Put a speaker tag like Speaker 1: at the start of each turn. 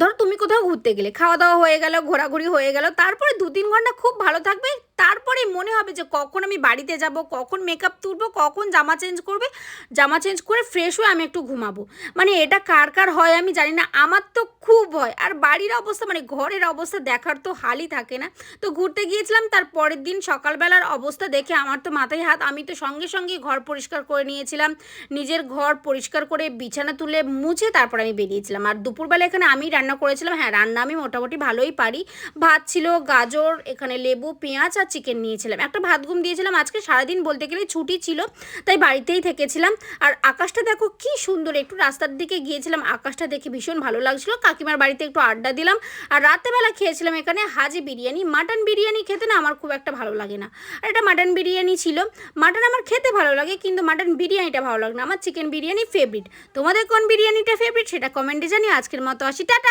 Speaker 1: ধরো তুমি কোথাও ঘুরতে গেলে, খাওয়া দাওয়া হয়ে গেল, ঘোরাঘুরি হয়ে গেল, তারপরে দু তিন ঘণ্টা খুব ভালো থাকবে, তারপরে হবে যে কখন আমি বাড়িতে যাব, কখন মেকআপ তুলবো, কখন জামা চেঞ্জ করবে, জামা চেঞ্জ করে ফ্রেশ হয়ে আমি একটু ঘুমাবো। মানে এটা কার কার হয় আমি জানি না, আমার তো খুব হয়। আর বাড়ির অবস্থা মানে ঘরের অবস্থা দেখার তো হালই থাকে না। তো ঘুরতে গিয়েছিলাম, তার পরের দিন সকালবেলার অবস্থা দেখে আমার তো মাথায় হাত, আমি তো সঙ্গে সঙ্গে ঘর পরিষ্কার করে নিয়েছিলাম। নিজের ঘর পরিষ্কার করে বিছানা তুলে মুছে তারপর আমি বেরিয়েছিলাম। আর দুপুরবেলা এখানে আমি রান্না করেছিলাম হ্যাঁ রান্না আমি মোটামুটি ভালোই পারি। ভাত ছিল, গাজর, এখানে লেবু, পেঁয়াজ আর চিকেন নিয়েছিলাম। একটা ভাত ঘুম দিয়েছিলাম। আজকে সারাদিন বলতে গেলে ছুটি ছিল, তাই বাড়িতেই থেকেছিলাম। আর আকাশটা দেখো কি সুন্দর, একটু রাস্তার দিকে গিয়েছিলাম, আকাশটা দেখে ভীষণ ভালো লাগছিল। কাকিমার বাড়িতে একটু আড্ডা দিলাম। আর রাতেবেলা খেয়েছিলাম এখানে হাজি বিরিয়ানি। মাটন বিরিয়ানি খেতে না আমার খুব একটা ভালো লাগে না। আর এটা মাটন বিরিয়ানি ছিল। মাটন আমার খেতে ভালো লাগে, কিন্তু মাটন বিরিয়ানিটা ভালো লাগে না। আমার চিকেন বিরিয়ানি ফেভারিট তোমাদের কোন বিরিয়ানিটা ফেভারিট সেটা কমেন্টে জানিয়ে আজকের মতো আসি। টাটা!